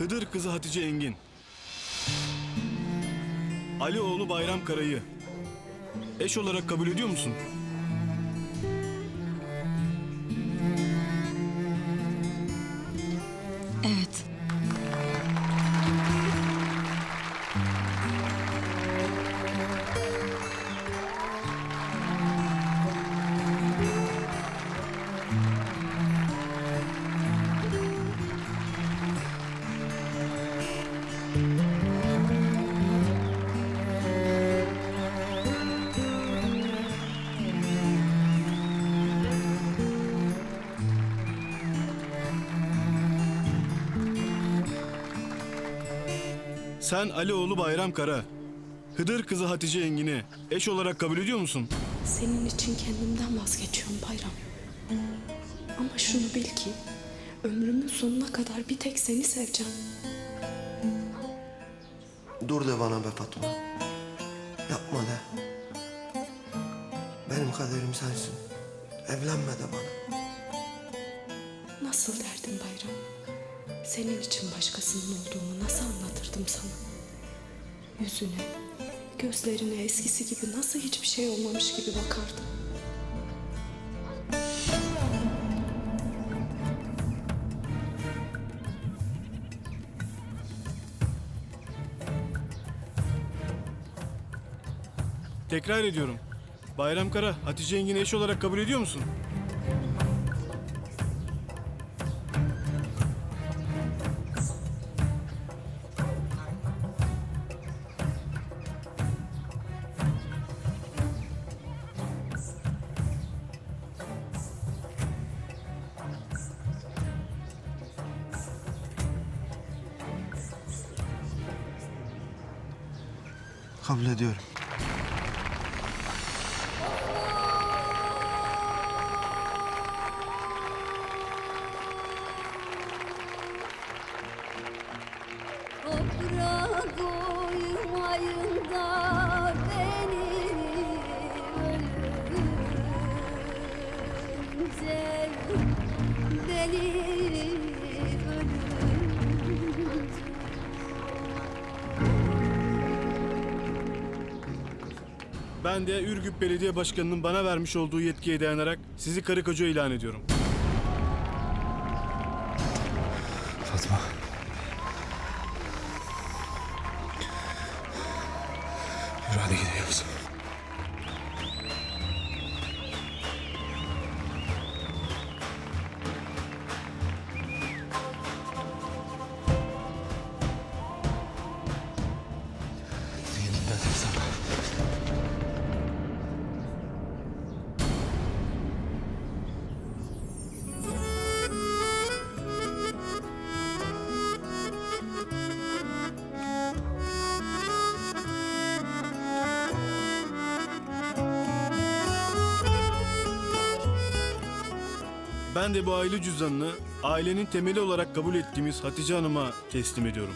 Hıdır kızı Hatice Engin. Ali oğlu Bayram Kara'yı eş olarak kabul ediyor musun? Sen Ali oğlu Bayram Kara, Hıdır kızı Hatice Engin'i eş olarak kabul ediyor musun? Senin için kendimden vazgeçiyorum Bayram. Ama şunu bil ki ömrümün sonuna kadar bir tek seni seveceğim. Dur de bana be Fatma. Yapma de. Benim kaderim sensin. Evlenme de bana. Nasıl derdim Bayram? Senin için başkasının olduğumu nasıl anlatırdım sana? Yüzüne, gözlerine eskisi gibi nasıl hiçbir şey olmamış gibi bakardım. Tekrar ediyorum. Bayram Kara, Hatice Engin'i eş olarak kabul ediyor musun? Kabul ediyorum. Toprağa koymayın da Ben de Ürgüp Belediye Başkanı'nın bana vermiş olduğu yetkiye dayanarak sizi karı koca ilan ediyorum. Ben de bu aile cüzdanını ailenin temeli olarak kabul ettiğimiz Hatice Hanım'a teslim ediyorum.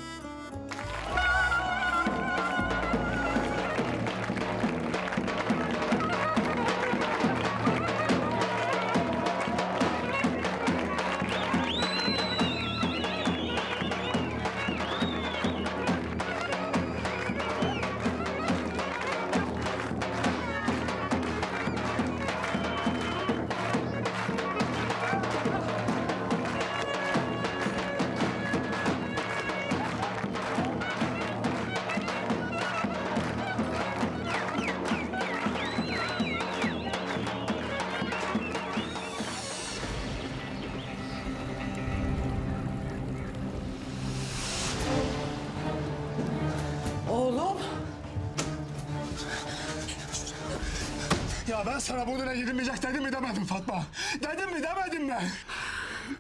Sana bu düne gidilmeyecek dedim mi demedim Fatma? Dedim mi demedim mi?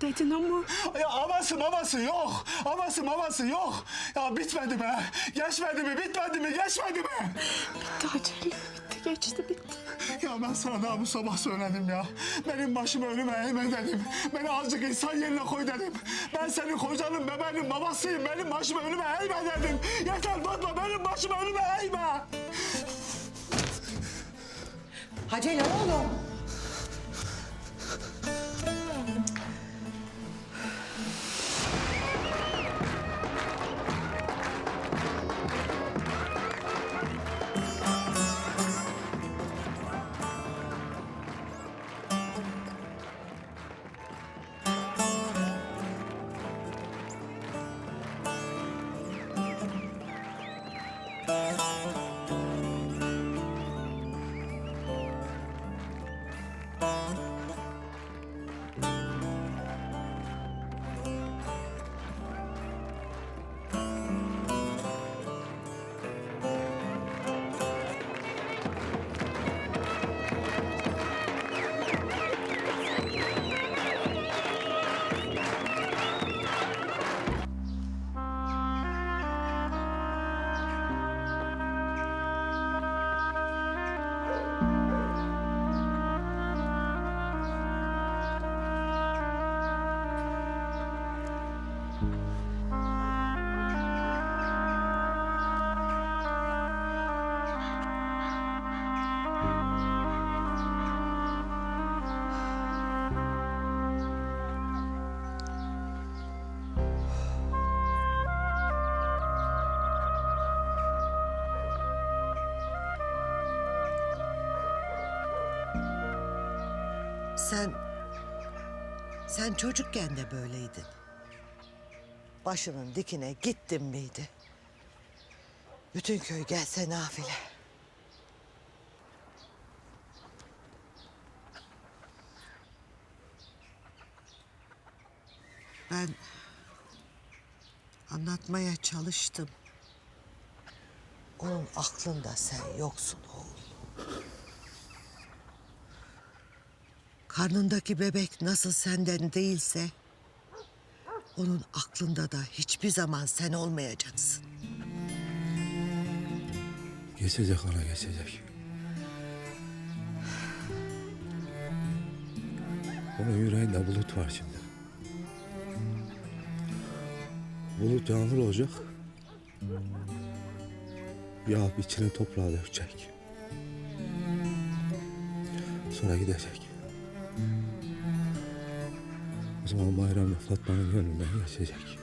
Dedin ama Ya aması maması yok. Aması maması yok. Ya bitmedi mi? Geçmedi mi? Bitmedi mi? Geçmedi mi? bitti acele bitti geçti bitti. Ya ben sana daha bu sabah söyledim ya. Benim başımı önüme eğme dedim. Beni azıcık insan yerine koy dedim. Ben senin kocanın bebeğinin babasıyım. Benim başımı önüme eğme dedim. Yeter Fatma benim başımı önüme eğme. Acele oğlum. Sen... Sen çocukken de böyleydin. Başının dikine gittin miydi? Bütün köy gelse nafile. Ben anlatmaya çalıştım. Onun aklında sen yoksun oğul. Karnındaki bebek nasıl senden değilse... ...onun aklında da hiçbir zaman sen olmayacaksın. Geçecek ana geçecek. Onun yüreğinde bulut var şimdi. Bulut yağmur olacak. Yağıp içine toprağı dökecek. Sonra gidecek. O zaman bayramda Fatma'nın gönlünden geçecek.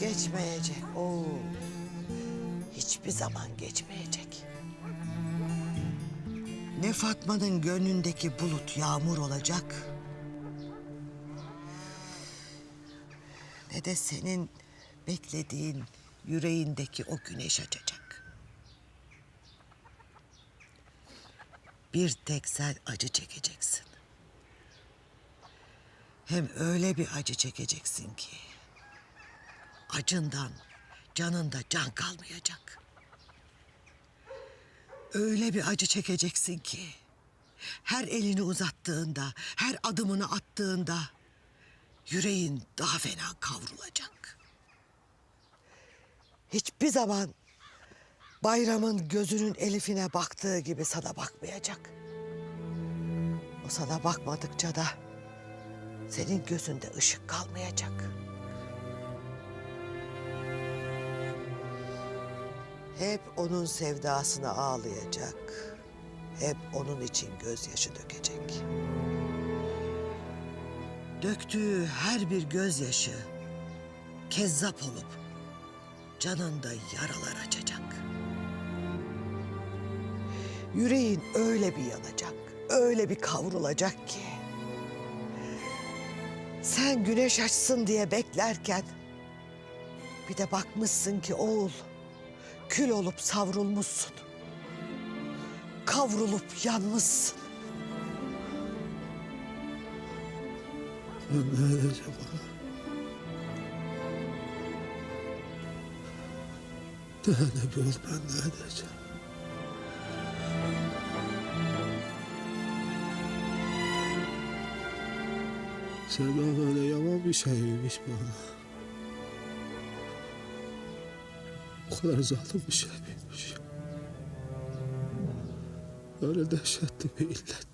Geçmeyecek oğul. Hiçbir zaman geçmeyecek. Ne Fatma'nın gönlündeki bulut yağmur olacak... ...ne de senin beklediğin yüreğindeki o güneş açacak. Bir tek sen acı çekeceksin. Hem öyle bir acı çekeceksin ki acından canında can kalmayacak. Öyle bir acı çekeceksin ki her elini uzattığında, her adımını attığında yüreğin daha fena kavrulacak. Hiçbir zaman bayramın gözünün Elif'ine baktığı gibi sana bakmayacak. O sana bakmadıkça da senin gözünde ışık kalmayacak. Hep onun sevdasına ağlayacak. Hep onun için gözyaşı dökecek. Döktüğü her bir gözyaşı kezzap olup canında yaralar açacak. Yüreğin öyle bir yanacak, öyle bir kavrulacak ki. Sen güneş açsın diye beklerken bir de bakmışsın ki oğul kül olup savrulmuşsun. Kavrulup yanmışsın. Ben ne edeceğim? Daha ne bir ol ben ne edeceğim? Sevda böyle yaman bir şeymiş bana. O kadar zalim bir şey miymiş? Öyle dehşetli bir illet.